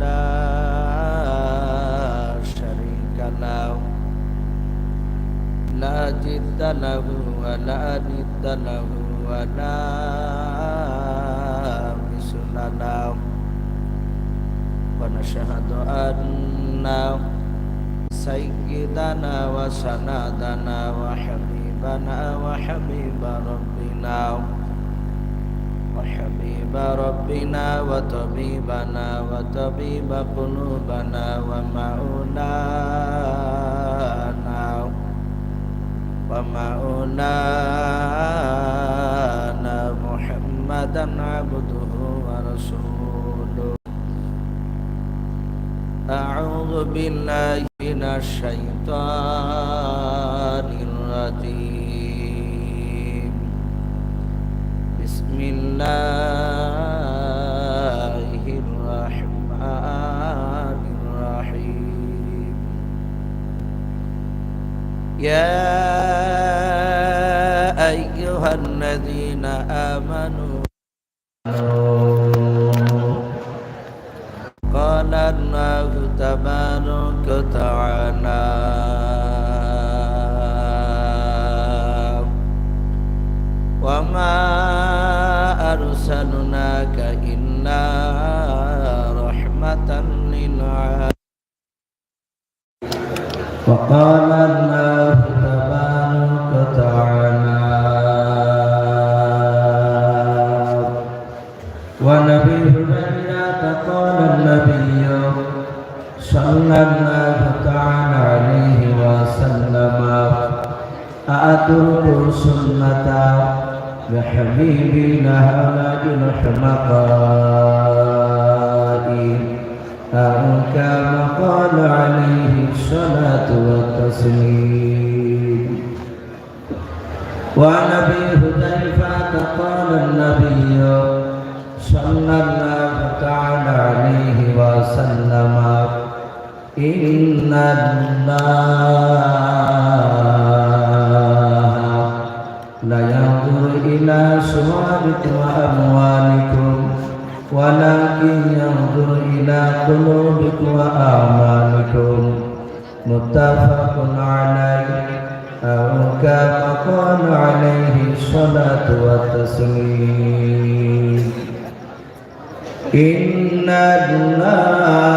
لا شريك له لا جد له ولا ند له ولا مثل له ونشهد أن سيدنا وسندنا وحبيبنا وحبيب ربنا وحبيب ربنا وطبيبنا وطبيب قلوبنا ومولانا ومولانا محمدا عبده ورسوله أعوذ بالله من الشيطان الرجيم أيها الذين آمنوا قال الله تبارك وتعالى قال النبي صلى الله تعالى عليه وسلم أأترك سنة بحبيبي لها الحمقاء. أو كما قال عليه الصلاة والتسليم. وعن أبي حذيفه قال النبي صلى الله تعالى عليه وسلم ان الله لا ينظر الى صوركم واموالكم ولكن ينظر الى قلوبكم واعمالكم متفق عليه أو كما قال عليه الصلاة والتسليم إن الله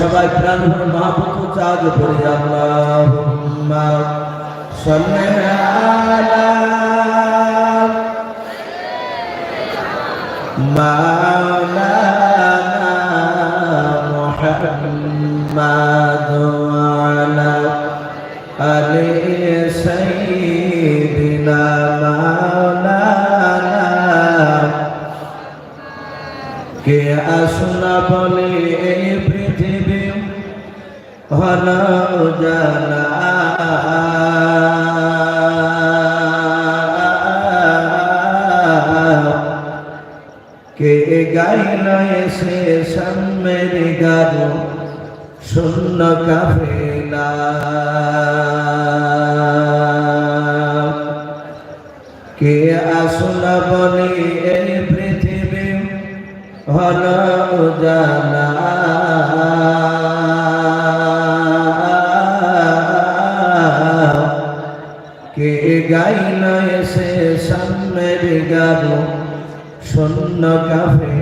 সবাই প্রাণ ভরে মহাপুত্র চাঁদ পড়ে আল্লাহুম্মা সাল্লি আলা মাওলানা মুহাম্মাদ আলা আলি কে আসনা বলে হল জানা কে গাইল এসে সামের গান শূন্য কাফেলা। কে আসনা বলে এই পৃথিবী হল জানা গাইল এসে সামনের গাব শূন্য কাফেলা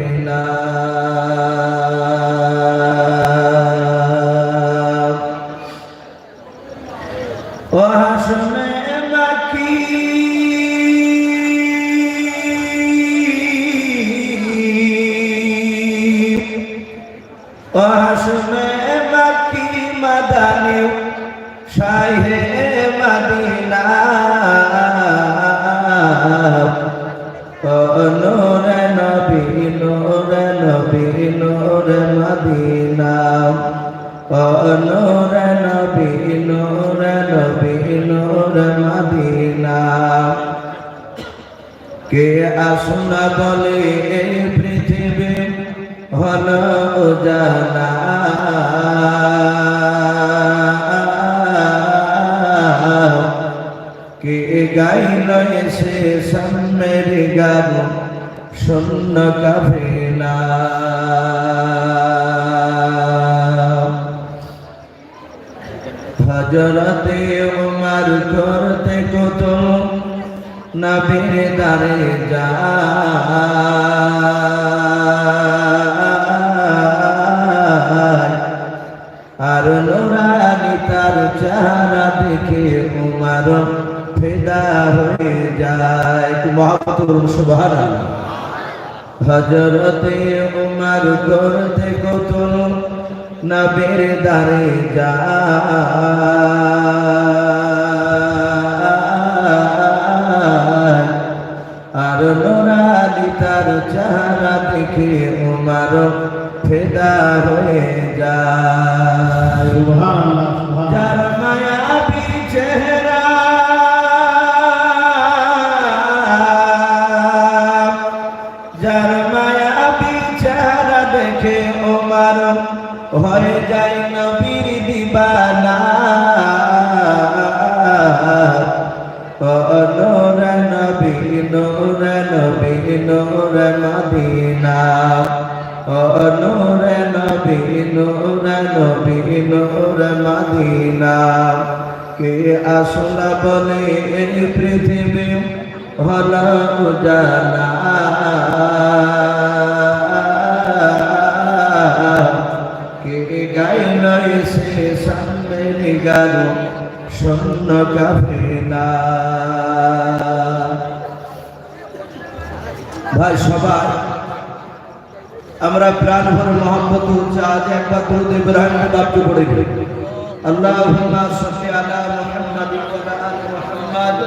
নূরে নবী নূরে মদিনা। ও নূরে নবী নূরে নবী নূরে মদিনা। কে আসনা বলে এই পৃথিবী হল জানা। কে গাইল এসে সামের গান শূন্য কাফেলা। হজরতে উমার করতে কত নবীর দারে যা আর নোরানি তার চেহারা দেখে উমার ফেদা হয়ে যায়। মহাপুর সুভার হজরতে উমার করতে কত নবীর দারে যা আর নোরালি তার চেহারা দেখে উমার ফেদা হয়ে যায়। নূর নবী নূর নবী, নূর মদিনা। কে আসলা বলে এই পৃথিবী হল উজালা। কে গাইল সে সামনের গান শূন্য কাফেলা। ভাই সবাই আমরা প্রাণ ভরে মোহাম্মদ হচ্ছে আজ একবার দরুদ ইব্রাহিমের বাক্য পড়ে গেল আল্লাহুম্মা সাল্লি আলা মুহাম্মাদ ওয়া আলা আলি মুহাম্মাদ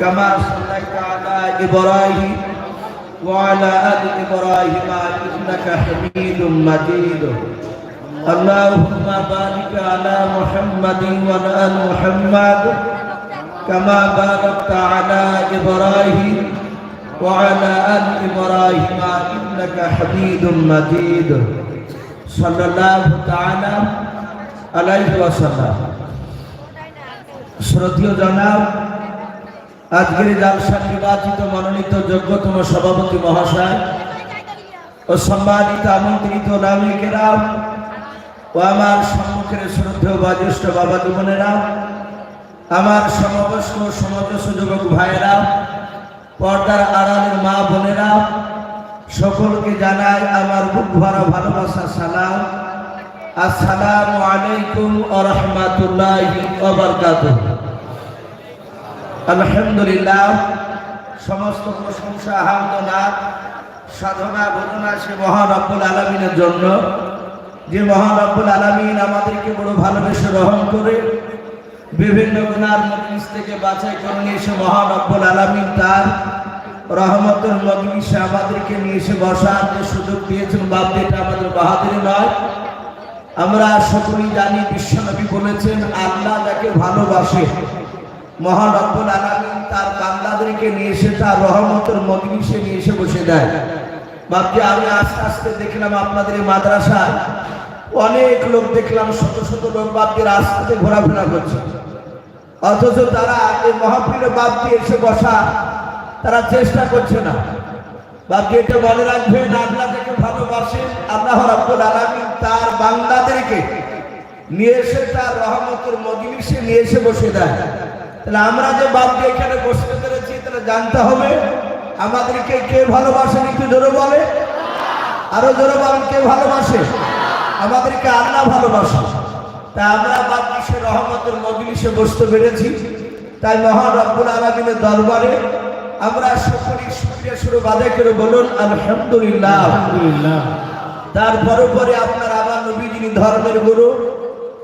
কামা সাল্লাইতা আলা ইব্রাহিম ওয়া আলা আলি ইব্রাহিম ইন্নাকা হামিদুম মাজিদ اللهم بارك على محمد وعلى ال محمد كما باركت على ابراهيم وعلى ال ابراهيم انك حميد مجيد صلى الله تعالى عليه وسلم শ্রদ্ধীয় জনাব আজকের জালসা নির্বাচিত মনোনীত যোগ্যতম সভাপতি মহাশয় ও সম্মানিত আমন্ত্রিত নামিকেরাম ও আমার সম্মুখের শ্রদ্ধেয় বা জ্যেষ্ঠ বাবা জীবনেরা আমার সমবয়স্ক সমবয়স্ক যুবক ভাইয়েরা পর্দার আড়ালের মা বোনেরা, সকলকে জানাই আমার বুক ভরা ভালোবাসা, সালাম। আসসালামু আলাইকুম ও রহমাতুল্লাহ আলহামদুলিল্লাহ, সমস্ত প্রশংসা হামদনাথ সাধনা ভোজনা সে মহান আব্বুল আলমিনের জন্য। যে মহান আব্বুল আলমিন আমাদেরকে বড় ভালোবেসে গ্রহণ করে বিভিন্ন গুণার মজলিস থেকে বাছাই করে নিয়ে এসে মহান আব্বুল আলমিন তার রহমতের মজলিসে আমাদেরকে নিয়ে এসে বসার যে সুযোগ দিয়েছেন, বাপ এটা আমাদের বাহাদুরি নয়। আমরা সকলেই জানি বিশ্বনবী বলেছেন, আল্লাহ যাকে ভালোবাসে মহান আব্বুল আলমিন তার বান্দাদেরকে নিয়ে এসে তার রহমতের মজলিসে নিয়ে এসে বসে দেয়। বাপজি আমি আস্তে আস্তে দেখলাম আপনাদের মাদ্রাসায় অনেক লোক দেখলাম, শত শত লোক বাপজি রাস্তাতে ঘোরাফেরা করছে। অথচ তারা এই মহাপ্রিয় বাপজি এসে বসা, তারা চেষ্টা করছে না। বাপজি এটা মনে রাখবেন আল্লাহ থেকে ভালোবাসেন আল্লাহ রাব্বুল আলামিন তার বান্দাদেরকে নিয়ে এসে তার রহমতের মজলিসে নিয়ে এসে বসে দেয়। তাহলে আমরা যে বাপজি এখানে বসতে পেরেছি, তাহলে জানতে হবে, আমাদেরকে কে ভালোবাসেন একটু জোরে বলে? আরও জোরে বলেন, কে ভালোবাসে? আমাদেরকে আল্লাহ ভালোবাসে। তাই আমরা বাদশাহ রহমতের মজলিসে বসতে পেরেছি। তাই মহান রব্বুল আলমিনের দরবারে আমরা সকলেই শুক্রিয়া শুরু বাদে করে বলুন আলহামদুলিল্লাহ। আলহামদুলিল্লাহ। তারপরে পরে আপনার আবার নবী যিনি ধর্মের গুরু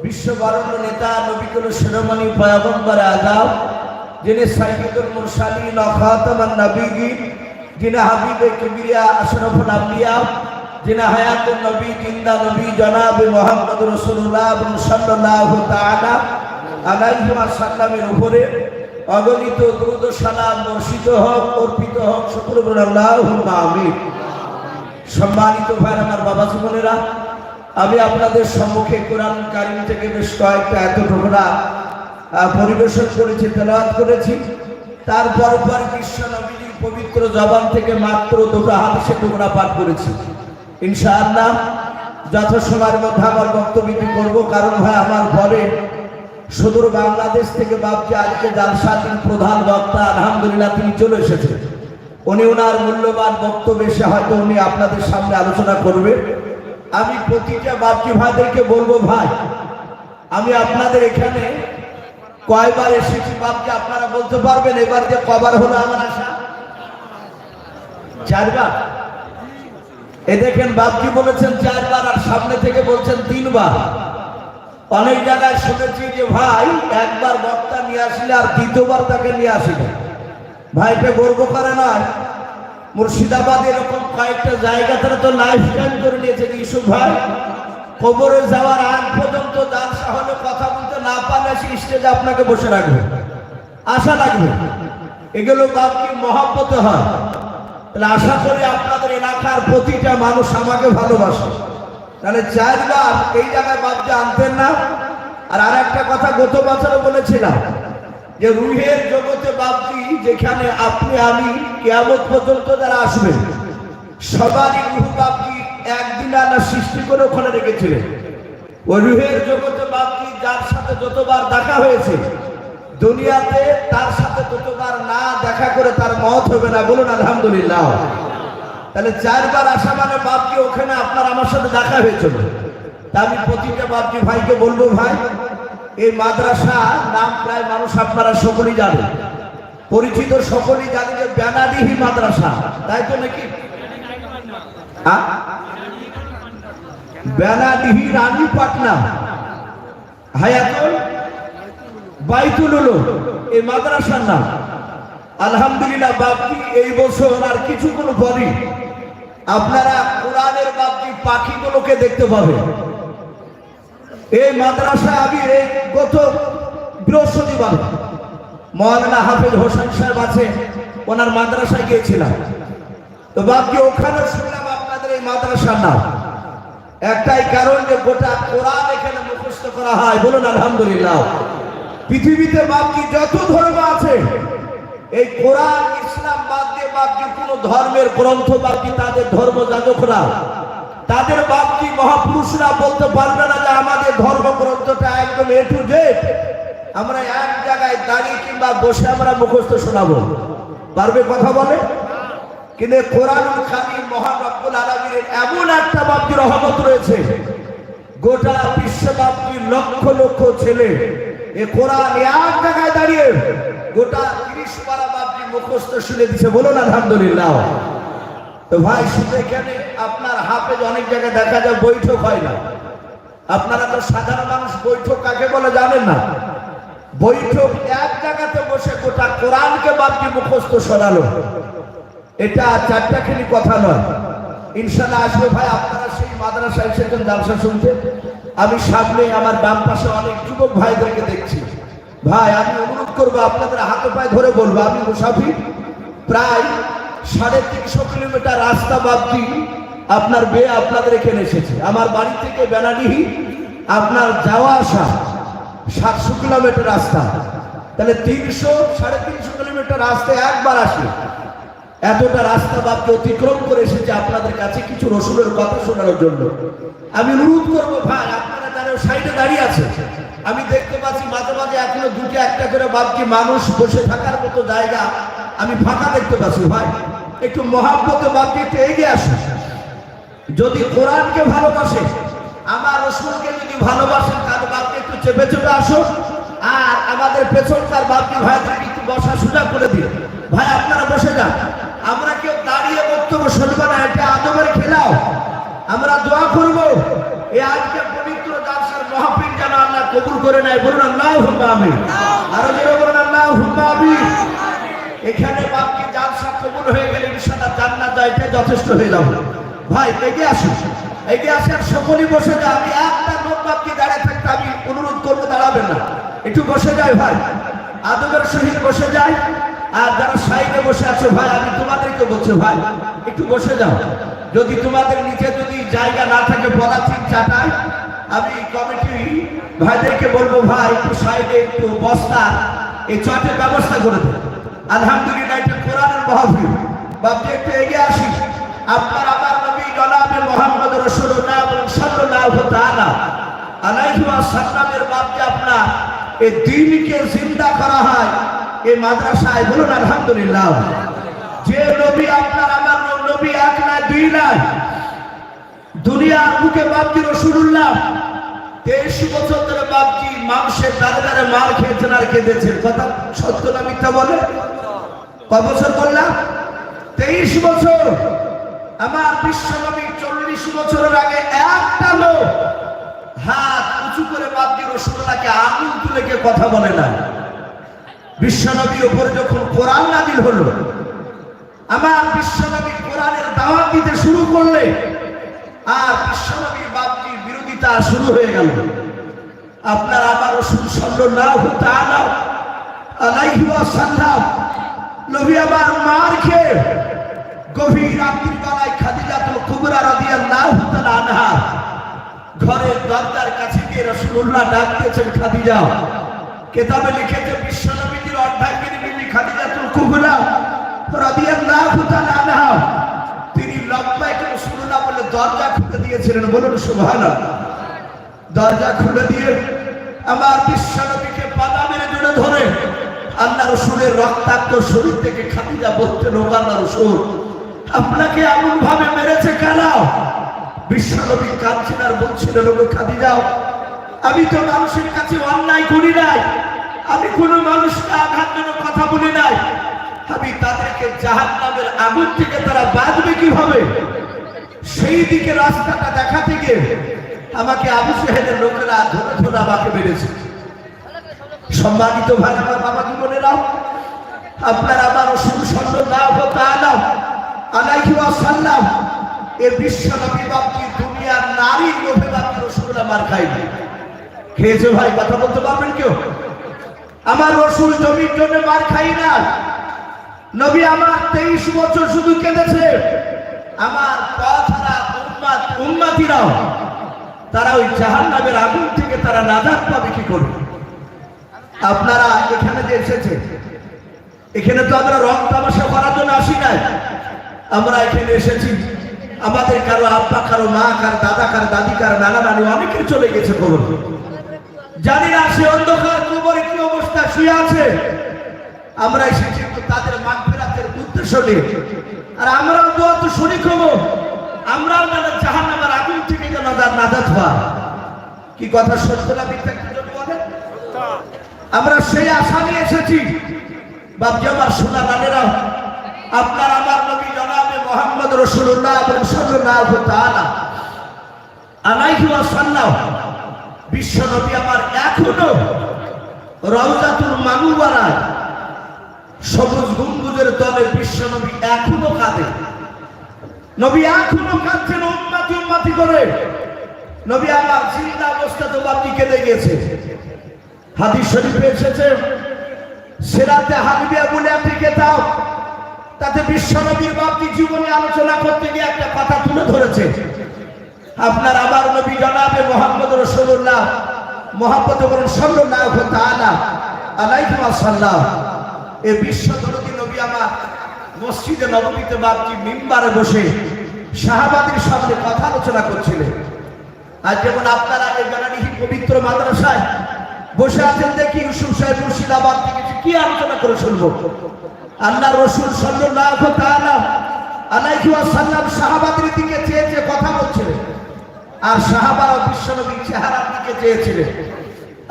বিশ্ববরণ্য নেতা নবিকুল শিরোমণি পয়গম্বর আজাব যিনি সাইকুল মুরসালি নখাতমান নবীগি যিনি হাবিবে কিবিরিয়া আশরফুল আম্বিয়া যিনি হায়াতুন নবী, জিন্দা নবী, জনাব মোহাম্মদ রসুল্লাহ সাল্লাল্লাহু তাআলা আলাইহি ওয়াসাল্লামের উপরে অগণিত দ্রুত সালাম বর্ষিত হোক, অর্পিত হোক আল্লাহুম্মা আমিন। সম্মানিত ভাই আমার বাবা জীবনেরা, আমি আপনাদের সম্মুখে কোরআন কারিম থেকে বেশ কয়েকটা এত টুকরা পরিবেশন করেছি, তেলাওয়াত করেছি। তারপর পর কৃষ্ণ নবীর পবিত্র জবান থেকে মাত্র দুটো সে টুকরা পাঠ করেছি। ইনশাআল্লাহ যথাসময়ের মধ্যে আমার বক্তব্যটি করব, কারণ ভাই আমার পরে সুদূর বাংলাদেশ থেকে বাপজি আজকে জালসাতির প্রধান বক্তা, আলহামদুলিল্লাহ তিনি চলে এসেছেন। উনি ওনার মূল্যবান বক্তব্য এসে হয়তো উনি আপনাদের সামনে আলোচনা করবে। আমি প্রতিটা বাপজি ভাইদেরকে বলব, ভাই, আমি আপনাদের এখানে কয়বার এসেছি বাপকে আপনারা বলতে পারবেন এবার যে কবার হলো আমার আশা? চারবার? এ দেখেন বাপজি বলেছেন চারবার আর সামনে থেকে বলছেন তিনবার। অনেক জায়গায় শুনেছি যে ভাই, একবার বক্তা নিয়ে আসলে আর দ্বিতীয়বার তাকে নিয়ে আসিবে। ভাইকে গর্ব করে নয় মুর্শিদাবাদ এরকম কয়েকটা জায়গা তারা তো লাইফ টাইম করে নিয়েছে যে ইসুফ ভাই। কবরে যাওয়ার আগ পর্যন্ত দান সাহলে কথা বলতে না পারলে সে স্টেজে আপনাকে বসে রাখবে। আশা লাগবে এগুলো বাপকি মহাব্বতে হয়। তাহলে আশা করি আপনাদের এলাকার প্রতিটা মানুষ আমাকে ভালোবাসে। তাহলে চারবার এই জায়গায় বাপকে আনতেন না। আর আর একটা কথা গত বছরও বলেছিলাম যে রুহের জগতে বাপজি যেখানে আপনি, আমি কেয়ামত পর্যন্ত যারা আসবেন সবারই রুহ বাপজি একদিন আল্লাহ সৃষ্টি করে ওখানে রেখেছিলেন। ওই রুহের জগতে বাপজি যার সাথে যতবার দেখা হয়েছে দুনিয়াতে তার সাথে দুটোবার না দেখা করে তার মত হবে না, বলুন আলহামদুলিল্লাহ। তাহলে চারবার আসা মানে বাপজি ওখানে আপনার আমার সাথে দেখা হয়েছিল? তা আমি প্রতিটা বাপজি ভাইকে বলব ভাই, এই মাদ্রাসা নাম প্রায় মানুষ আপনারা সকলেই জানেন পরিচিত সকলেই জানে যে বেনাডিহি মাদ্রাসা, তাই তো নাকি? বেনাডিহি রানী পাটনা। হায়াতুল? বাইতুল উলুম, এই মাদ্রাসার নাম। আলহামদুলিল্লাহ, বাপজি, এই বছর আর কিছুক্ষণ পরই আপনারা কোরআনের বাপজি পাখিগুলোকে দেখতে পাবেন এই মাদ্রাসা আমি গত বৃহস্পতিবার মৌলানা হাফিজ হোসেন সাহেব আছে, ওনার মাদ্রাসায় গিয়েছিলাম। তো বাপজি, ওখানে শুনলাম আপনাদের এই মাদ্রাসার নাম। একটাই কারণ যে গোটা কোরআন এখানে মুখস্থ করা হয়। বলুন, আলহামদুলিল্লাহ। পৃথিবীতে বাপজি যত ধর্ম আছে, এই কোরআন, ইসলাম বাদ দিয়ে বাপজি কোন ধর্মের গ্রন্থ বাপজি তাদের ধর্ম যাজকরা? তাদের বাপজি মহাপুরুষরা বলতে পারবে না যে আমাদের ধর্ম গ্রন্থটা একদম এ টু জেড আমরা এক জায়গায় দাঁড়িয়ে কিংবা বসে আমরা মুখস্থ শোনাবো। পারবে কথা বলে? কিন্তু কোরআন খালি মহান আলমীর এমন একটা বাপজি রহমত রয়েছে। গোটা বিশ্বব্যাপী লক্ষ লক্ষ ছেলে এ কোরআন এক জায়গায় দাঁড়িয়ে গোটা তিরিশ পারা বাপজি মুখস্থ শুনে দিছে বলুন আলহামদুলিল্লাহ। তো ভাই, শুধু আপনার হাফেজ অনেক জায়গায় দেখা যায়, বৈঠক হয় না। আপনারা তো সাধারণ মানুষ, বৈঠক কাকে বলে জানেন না? বৈঠক এক জায়গাতে বসে গোটা কোরআনকে বাপজি মুখস্থ শোনালো। এটা চারটাখানি কথা নয়। ইনশাল্লাহ আসবে ভাই, আপনারা সেই মাদ্রাসা এসেছেন, জালসা শুনতে আমি সামনে আমার বাম পাশে অনেক যুবক ভাইদেরকে দেখছি। ভাই, আমি অনুরোধ করব আপনাদের হাতে পায়ে ধরে বলব, আমি মুসাফির। প্রায় সাড়ে তিনশো কিলোমিটার রাস্তা বাপটি আপনার বে আপনাদের এখানে এসেছে। আমার বাড়ি থেকে বেনাডিহি, আপনার যাওয়া আসা সাতশো কিলোমিটার রাস্তা। তাহলে তিনশো, সাড়ে তিনশো কিলোমিটার রাস্তায় একবার আসে এতটা রাস্তা বাপকে অতিক্রম করে এসেছে আপনাদের কাছে কিছু রসুলের কথা শোনানোর জন্য। আমি অনুরোধ করব ভাই, আপনারা যারা সাইডে দাঁড়িয়ে আছে আমি দেখতে পাচ্ছি মাঝে মাঝে এখনও দুটো একটা করে বাপকে মানুষ বসে থাকার মতো জায়গা আমি ফাঁকা দেখতে পাচ্ছি ভাই। একটু মহাব্বতে বাপকে একটু এগিয়ে আসুন। যদি কোরআনকে ভালোবাসে, আমার রসুলকে যদি ভালোবাসেন তার বাপকে একটু চেপে চেপে আসো আর আমাদের পেছনকার বাপকে ভাইদেরকে একটু বসা সুযোগ করে দিও ভাই, আপনারা বসে যান। এই আজকে পবিত্র করে নেয়, বলুন এখানে হয়ে গেলে যথেষ্ট হয়ে ভাই সকলেই বসে যায় আমি একটা লোক বাপকে দাঁড়িয়ে থাকতে আমি অনুরোধ করব, দাঁড়াবেন না। একটু বসে যায় ভাই। আদবের সহিত বসে যায় আর যারা সাইডে বসে আছো ভাই, আমি তোমাদেরকে বলছি ভাই, একটু বসে যাও। যদি তোমাদের নিচে যদি জায়গা না থাকে পলাথিন চাটায়, আমি কমিটি ভাইদেরকে বলব, ভাই, একটু সাইডে একটু বস্তা, এই চটের ব্যবস্থা করে দেবো আলহামদুলিল্লাহ, এটা কোরআনের মাহফিল। বাপজি, একটু এগিয়ে আসি। আপনার আমার নবী জনাবে মোহাম্মদ রাসূলুল্লাহ সাল্লাল্লাহু তাআলা আলাইহি ওয়াসাল্লামের বাপজি আপনার এই দ্বীনকে জিন্দা করা হয় এই মাদ্রাসায় বলুন আলহামদুলিল্লাহ। যে নবী আপনার আমার নবী এক নয় দুই নয় দুনিয়ার বুকে বাপজি রসুল্লাহ তেইশ বছর ধরে বাপজি মাংসের দাঁড়ে দাঁড়ে মার খেয়েছেন আর কেঁদেছেন? কথা সত্য না মিথ্যা বলে? কয় বছর বললাম? তেইশ বছর। আমার বিশ্বনবী চল্লিশ বছরের আগে একটা লোক হাত উঁচু করে বাপজি রসুল্লাহকে আঙুল তুলে কথা বলে না? বিশ্বনবীর উপরে যখন কোরআন নাজিল হলো আমার বিশ্বনবী কোরআনের দাওয়াত দিতে শুরু করলে, আর বিশ্বনবীর বাপটির বিরোধিতা শুরু হয়ে গেল। আপনার আবার রসুল সাল্লাল্লাহু তাআলা আলাইহি ওয়াসাল্লাম নবী আবার মার খেয়ে গভীর রাত্রির বেলায় খাদিজাতুল কুবরা রাদিয়াল্লাহু তাআলা আনহা ঘরের দরজার কাছে গিয়ে রাসূলুল্লাহ ডাক দিয়েছেন, খাদিজা। কেতাবে লিখেছে বিশ্বনবীর অর্ধাঙ্গিনী বিবি খাদিজাতুল কুবরা তিনি বলে দরজা খুলে দিয়েছিলেন। বলুন, সুবহানাল্লাহ। দরজা খুলে দিয়ে আমার বিশ্বনবীকে পাদা মেরে জুড়ে ধরে আল্লাহ রসুলের রক্তাক্ত শরীর থেকে খাদিজা বলতেন ও আল্লাহ রসুল, আপনাকে এমন ভাবে মেরেছে কেন বিশ্বনবী কাঁদছেন আর বলছিলেন, ওগো খাদিজাও আমি তো মানুষের কাছে অন্যায় করি নাই। আমি কোনো মানুষকে আঘাত জন্য কথা বলি নাই। আমি তাদেরকে জাহান নামের আগুন থেকে তারা বাঁচবে কীভাবে? সেই দিকে রাস্তাটা দেখাতে গিয়ে আমাকে আবু সাহেবের লোকেরা ধরে ধরে আমাকে মেরেছে। সম্মানিত ভাই, আমার বাবা জীবনেরাও আপনার আমার রসুল সাল্লাল্লাহু তাআলা আলাইহি ওয়াসাল্লাম, এ বিশ্ব নবী দুনিয়ার নারীর লোভে বাপজি রসুল্লাহ মার খাইনি খেয়েছে ভাই, কথা বলতে পারবেন কেউ? আমার রসুল জমির জন্য মার খাই না। নবী আমার তেইশ বছর শুধু কেঁদেছে। আমার উম্মাত উম্মাতিরাও তারা ওই জাহান নামের আগুন থেকে তারা নাজাত পাবে কি করবে আপনারা এখানে যে এসেছে, এখানে তো আমরা রং তামাশা করার জন্য আসি নাই। আমরা এখানে এসেছি। আমাদের কারও আব্বা, কারও মা, কার দাদা, কার দাদি, কার নানা নানি অনেকে চলে গেছে খবর জানি না সে অন্ধকার কবরে কি অবস্থা, শুয়ে আছে। আমরা এসেছি তো তাদের মাগফিরাতের উদ্দেশ্য নিয়ে। আর আমরাও তো অত শরিক হব আমরাও যেন জাহান নামের আগুন থেকে যেন তার নাজাত হওয়া কি কথা সত্য না যদি বলেন? আমরা সেই আশা নিয়ে এসেছি। বাপজি আমার সোনা রানেরা, আপনার আমার নবী জনাবে মোহাম্মদ রসুল্লাহ এবং সাল্লাল্লাহু তাআলা আলাইহি ওয়াসাল্লাম, বিশ্ব নবী আমার এখনও রওজাতুল মানুবারায় সবুজ গম্বুজের দলে বিশ্ব নবী এখনও কাঁদে। নবী এখনও কাঁদছেন উম্মাতি উম্মাতি করে। নবী আমার চিন্তা অবস্থা তো বাপি কেঁদে গেছে। হাদিস শরীফে এসেছে, সেরাতে হাবিবিয়া বলে একটি কেতাব, তাতে বিশ্বনবীর বাপটি জীবনে আলোচনা করতে গিয়ে একটা কথা তুলে ধরেছে। আপনার আবার নবী জনাবে মোহাম্মদ রসুল্লাহ মোহাম্মদ বরং সাল্লাল্লাহু তাআলা আলাইহি এই বিশ্ব দরদি নবী আমার মসজিদে নবমীতে বাপটি মিম্বারে বসে শাহাবাদের সামনে কথা আলোচনা করছিলেন। আর যেমন আপনারা এই বেলানিহি পবিত্র মাদ্রাসায় বসে আছেন, দেখি ইউসুফ সাহেব মুর্শিদাবাদ থেকে কি আলোচনা করে শুনব। আল্লাহ রসুল সাল্লাল্লাহু তাআলা আলাইহি ওয়াসাল্লাম সাহাবাদের দিকে চেয়ে চেয়ে কথা বলছিলেন। আর সাহাবারা বিশ্বনবীর চেহারার দিকে চেয়েছিলেন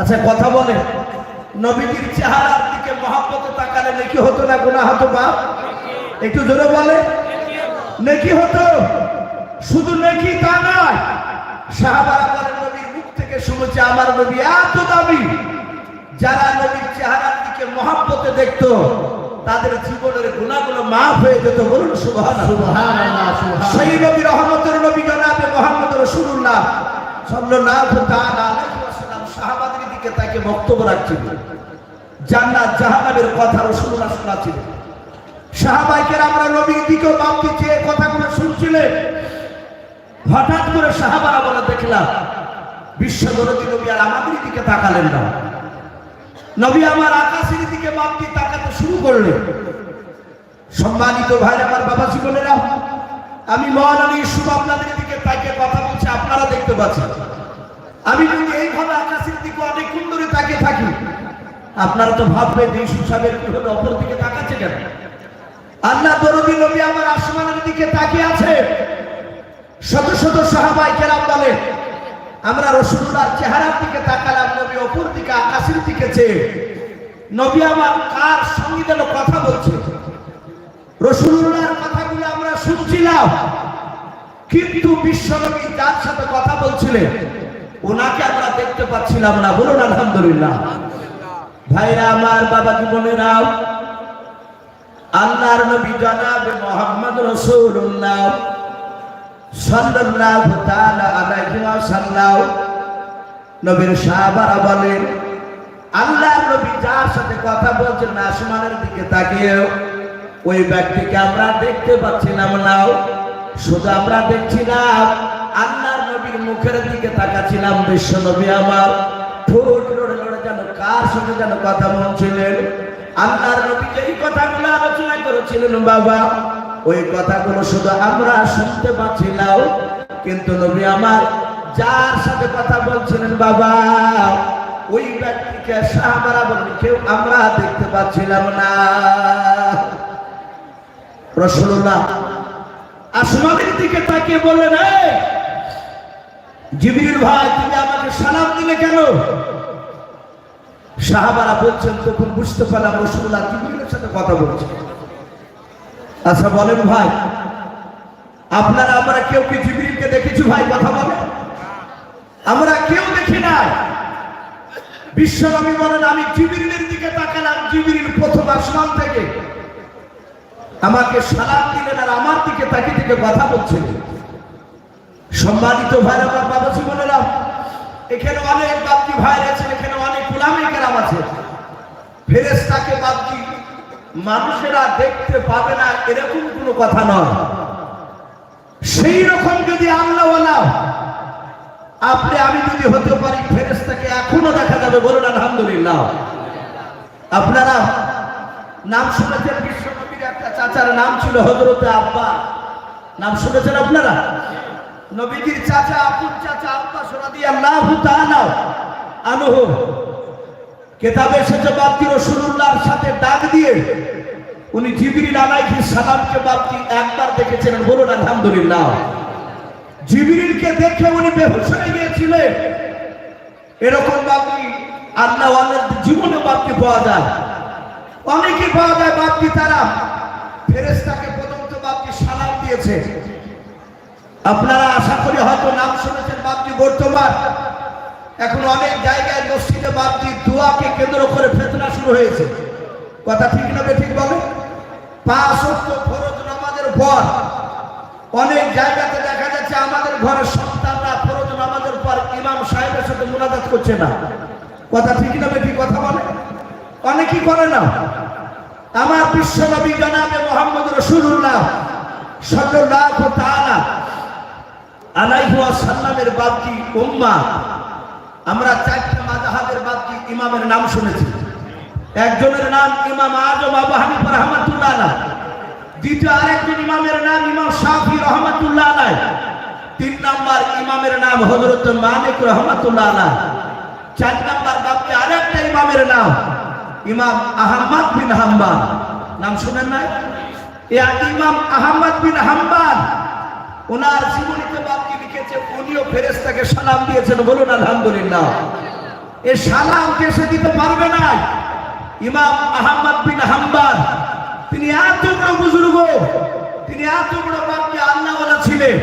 আচ্ছা কথা বলে নবীজির চেহারার দিকে মহাব্বত তাকালে নাকি হতো না গুনাহ হতো বাপ? একটু জোরে বলে। নাকি হতো? শুধু নাকি তা নয় সাহাবারা বলেন নবীর মুখ থেকে শুনেছে আমার নবী এত দামি। যারা নবীর চেহারার দিকে মহাব্বতে দেখতো তাদের জীবনের গুণাগুলো মাফ হয়ে যেত। বলুন সুবহানাল্লাহ। সেই নবী রহমতের নবী জনাবে মোহাম্মদ রাসূলুল্লাহ। সাল্লাল্লাহু তাআলা দিকে তাকে বক্তব্য রাখছিলেন জান্নাত জাহান্নামের কথা রাসূলুল্লাহ শোনাচ্ছিলেন সাহাবাইকের আমরা নবীর দিকেও বাপকে চেয়ে কথাগুলো শুনছিলেন। হঠাৎ করে সাহাবারা বলে, দেখলাম বিশ্ব দরদি নবী আর আমাদের দিকে তাকালেন না। নবী আমার আকাশের দিকে বাপকে তাকাতে শুরু করলেন। সম্মানিত ভাই আমার বাবা জীবনেরা, আমি মহারানী শুভ আপনাদের দিকে কথা বলছি, আপনারা দেখতে পাচ্ছেন। আমি যদি এইভাবে আকাশের দিকে অনেকক্ষণ ধরে তাকে থাকি, আপনারা তো ভাববে যে ইসু সাহেবের কি অপর দিকে তাকাচ্ছে কেন? আল্লাহ দরদি নবী আমার আসমানের দিকে তাকিয়ে আছে। শত শত সাহাবাই কেরাম বলেন আমরা রসুল্লাহর চেহারার দিকে তাকালাম, নবী অপর দিকে আকাশের দিকে চেয়ে। নবী আমার কার সঙ্গে যেন কথা বলছে? রসুল্লাহর কথাগুলো আমরা শুনছিলাম, কিন্তু বিশ্বনবী যার সাথে কথা বলছিলেন ওনাকে আমরা দেখতে পাচ্ছিলাম না, বলুন আলহামদুলিল্লাহ। ভাইরা, আমার বাবা জীবনেরা আল্লাহর নবী জনাবে মোহাম্মদ রসুল্লাহ সাল্লাল্লাহু তাআলা আলাইহি নবীর সাহাবারা বলেন, আল্লাহর নবী যার সাথে কথা বলছেন আসমানের দিকে তাকিয়ে ওই ব্যক্তিকে আমরা দেখতে পাচ্ছিলাম না, শুধু আমরা দেখছিলাম আল্লাহর নবীর মুখের দিকে তাকাচ্ছিলাম বিশ্ব নবী আমার। ঠোঁট লড়ে লড়ে যেন কার সঙ্গে যেন কথা বলছিলেন। আল্লাহর নবী যেই কথাগুলো আলোচনা করেছিলেন, বাবা, ওই কথাগুলো শুধু আমরা শুনতে পাচ্ছিলাম, কিন্তু নবী আমার যার সাথে কথা বলছিলেন, বাবা, ওই ব্যক্তিকে সাহাবারা বলেন, কেউ আমরা দেখতে পাচ্ছিলাম না। রসুল্লাহ আসমানের দিকে তাকিয়ে বললেন জিবির ভাই, তুমি আমাকে সালাম দিলে কেন? সাহাবারা বলছেন, তখন বুঝতে পারলাম রসুল্লাহ জিবিরের সাথে কথা বলছে। আচ্ছা বলেন ভাই, আপনারা, আমরা কেউ কি জিবিরকে দেখেছি ভাই কথা বলে? আমরা কেউ দেখি নাই। বিশ্বনবী বলেন, আমি জিবিরের দিকে তাকালাম জিবির প্রথম আসমান থেকে। আমাকে সালাম দিলেন আর আমার দিকে তাকে থেকে কথা বলছিলেন সম্মানিত ভাই আমার বাবা জীবনেরা এখানে অনেক বাপ্তি ভাই আছে এখানে অনেক গোলামে কেরাম আছে ফেরেস্তাকে বাপ্তি মানুষেরা দেখতে পাবে না, এরকম কোনো কথা নয়। সেই রকম যদি আল্লাহ আপনি, আমি যদি হতে পারি ফেরেস্তাকে এখনও দেখা যাবে, বলুন আলহামদুলিল্লাহ। আপনারা নাম শুনেছেন বিশ্বনবীর একটা চাচার নাম ছিল হজরতে আব্বা। নাম শুনেছেন আপনারা? নবীজির চাচা আব্বুর চাচা, আব্বা সোনাদি আল্লাহ তাআলা আনহু কেতাবে এসেছে বাপ্তি রসুল্লাহর সাথে ডাক দিয়ে উনি জিবরিল আলাইহিস সালামকে বাপ্তি একবার দেখেছিলেন বলুন আলহামদুলিল্লাহ। জিবরিলকে দেখে উনি বেহুশ হয়ে গিয়েছিলেন। এরকম বাপ্তি আল্লাহ আল্লাহর জীবনে বাপ্তি পাওয়া যায়। অনেকে পাওয়া যায় বাপ্তি তারা ফেরেশতাকে ফেরেস্তাকে পর্যন্ত বাপ্তি সালাম দিয়েছে। আপনারা আশা করি হয়তো নাম শুনেছেন বাপ্তি বর্তমান। এখন অনেক জায়গায় মসজিদে বাপ্তি দোয়াকে কেন্দ্র করে ফেতনা শুরু হয়েছে। কথা ঠিক না ঠিক বলে? পাঁচ ফরজ নামাজের পর অনেক জায়গাতে দেখা যাচ্ছে আমাদের ঘরের সন্তানরা ফরজ নামাজের পর ইমাম সাহেবের সাথে মুনাজাত করছে না। কথা ঠিক না ঠিক কথা বলে? অনেকেই করে না। আমার বিশ্ব নবী জনাবে মোহাম্মদ রসুল্লাহ সাল্লাল্লাহু তাআলা আলাইহি ওয়াসাল্লামের বাদকি উম্মা। আমরা চারটা মাযহাবের বাদকি ইমামের নাম শুনেছি। একজনের নাম ইমাম আজম আবু হানিফা রাহমাতুল্লাহ দ্বিতীয় আরেকজন ইমামের নাম ইমাম শাফি রহমাতুল্লাহ আলাইহ। তিন নাম্বার ইমামের নাম হযরত মালিক রহমাতুল্লাহ আলাইহ। চার নাম্বার বাদকি আরেকটা ইমামের নাম ইমাম আহমদ বিন হাম্বাল। নাম শুনেন নাই? ইমাম আহমদ বিন হাম্বাল। ওনার জীবনীতে বাপকে লিখেছে, উনিও ফেরেস্তাকে সালাম দিয়েছেন বলুন আলহামদুলিল্লাহ। এ সালাম দেশে দিতে পারবে না? ইমাম আহমদ বিন হাম্বাল। তিনি এত বড় বুজুর্গ, তিনি এত বড় বাপকে আল্লাহওয়ালা ছিলেন।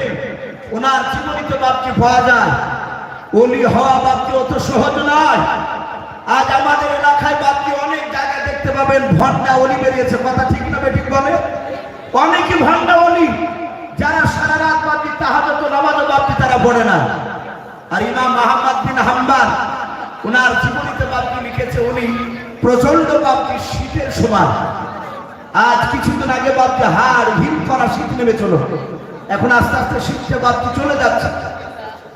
ওনার জীবনীতে বাপকে পাওয়া যায়। অলি হওয়া বাপকে অত সহজ নয়। আজ আমাদের এলাকায় বাপকে অনেক জায়গায় দেখতে পাবেন ভন্ডা অলি বেরিয়েছে। কথা ঠিক না ঠিক বলে? অনেকে ভন্ডা অলি। যারা সারা রাত বাপি তাহাজত নামাজও বাপকে তারা পড়ে না। আর ইমাম মাহমদ বিন হাম্বাল ওনার জীবনীতে বাপকে লিখেছে উনি প্রচণ্ড বাপকে শীতের সময়। আজ কিছুদিন আগে বাপকে হাড় হিম করা শীত নেমে চলো। এখন আস্তে আস্তে শীতটা বাপকে চলে যাচ্ছে।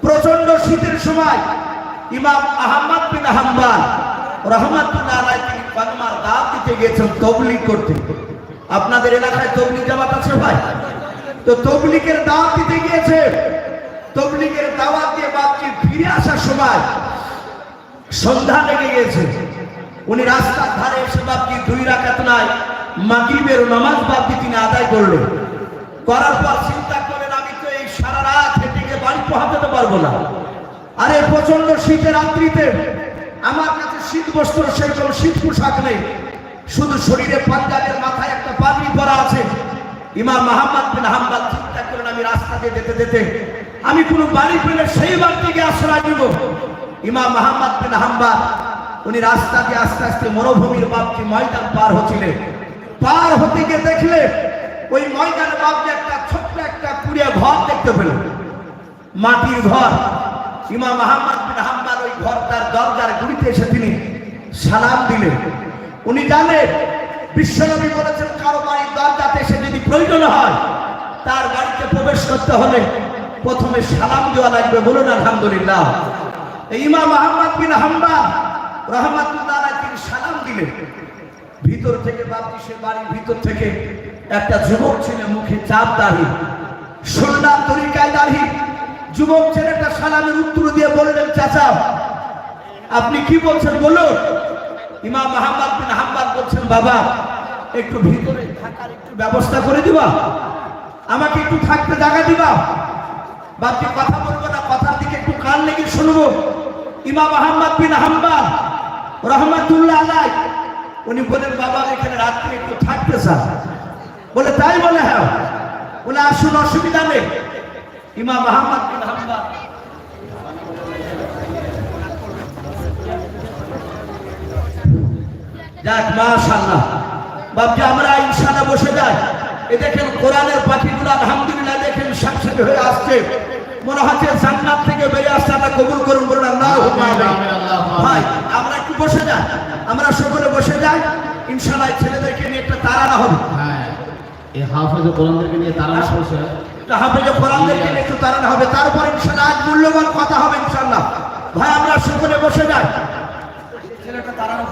প্রচণ্ড শীতের সময় ইমাম আহমদ বিন হাম্বাল, রহমাতুল্লাহ তিনি কলমার দাওয়াত দিতে গিয়েছেন তবলিগ করতে। আপনাদের এলাকায় তবলিগ জামাত আছে ভাই? তো তবলিকের দাওয়াত দিতে গিয়েছে। তবলিকের দাওয়াত দিয়ে বাপকে ফিরে আসার সময় সন্ধ্যা লেগে গিয়েছে। উনি রাস্তার ধারে এসে বাপকে দুই রাকাত নাই মাগরিবের নামাজ বাপকে তিনি আদায় করলেন। করার পর চিন্তা করলেন, আমি তো এই সারা রাত হেঁটে বাড়ি পৌঁছাতে পারব না। আরে প্রচণ্ড শীতের রাত্রিতে আমার কাছে শীত বস্ত্র সেই কোনো শীত পোশাক নেই। শুধু শরীরে পাঞ্জাবের মাথায় একটা পাগড়ি পরা আছে। ইমাম মাহমদ বিন হাম্বাল চিন্তা করেন আমি রাস্তা দিয়ে যেতে যেতে, আমি কোনো বাড়ি পেলে সেই বাড়ি থেকে আশ্রয় দিব ইমাম মাহমদ বিন হাম্বাল, উনি রাস্তা দিয়ে আস্তে আস্তে মরুভূমির বাপকে ময়দান পার হচ্ছিলেন। পার হতে গিয়ে দেখলে, ওই ময়দানে বাপকে একটা ছোট্ট একটা কুড়িয়া ঘর দেখতে পেল। মাটির ঘর। ইমাম আহমদ বিন হাম্বাল ওই ঘরটার দরজার গুড়িতে এসে তিনি সালাম দিলেন। উনি জানেন বিশ্বনবী বলেছেন, কারও বাড়ির দরজাতে এসে যদি প্রয়োজন হয়, তার বাড়িতে প্রবেশ করতে হলে প্রথমে সালাম দেওয়া লাগবে। বলুন, আলহামদুলিল্লাহ। ইমাম আহমদ বিন হাম্বাল রহমাতুল্লাহ তিনি সালাম দিলেন। ভিতর থেকে বাপজি সে বাড়ির ভিতর থেকে একটা যুবক ছেলে মুখে চাপ দাঁড়ি সুন্দর তরিকায় দাঁড়ি যুবক ছেলেটা সালামের উত্তর দিয়ে বললেন, চাচা, আপনি কি বলছেন বলুন? ইমাম মাহমদ বিন হাম্বাল বলছেন, বাবা, একটু ভিতরে থাকার একটু ব্যবস্থা করে দিবা। আমাকে একটু থাকতে জায়গা দিবা। বাপজি কথা বলব না, কথার দিকে একটু কান লেগে শুনব। ইমাম আহমদ বিন হাম্বাল রহমাতুল্লাহ আলাই, উনি বলেন, বাবা, এখানে রাত্রে একটু থাকতে চান। বলে, তাই বলে হ্যাঁ। বলে, আসুন, অসুবিধা নেই। ইমাম আহমদ বিন হাম্বাল যাক মাশাআল্লাহ। বাপজি আমরা ইনশাআল্লাহ বসে যাই। এ দেখেন কোরআনের পাখিগুলো আলহামদুলিল্লাহ দেখেন সাকসেস হয়ে আসছে। মনে হচ্ছে জান্নাত থেকে বেরিয়ে আসছে আল্লাহ কবুল করুন বলুন আল্লাহ ভাই আমরা একটু বসে যাই। আমরা সকলে বসে যাই। ইনশাআল্লাহ ছেলেদেরকে নিয়ে একটা তারানা হবে। হ্যাঁ এই হাফেজ কোরআনদেরকে নিয়ে বসে হাফেজে কোরআনদেরকে নিয়ে একটু তারানা হবে। তারপর ইনশাআল্লাহ আজ মূল্যবান কথা হবে ইনশাআল্লাহ। ভাই আমরা সকলে বসে যাই। ছেলেটা তারানা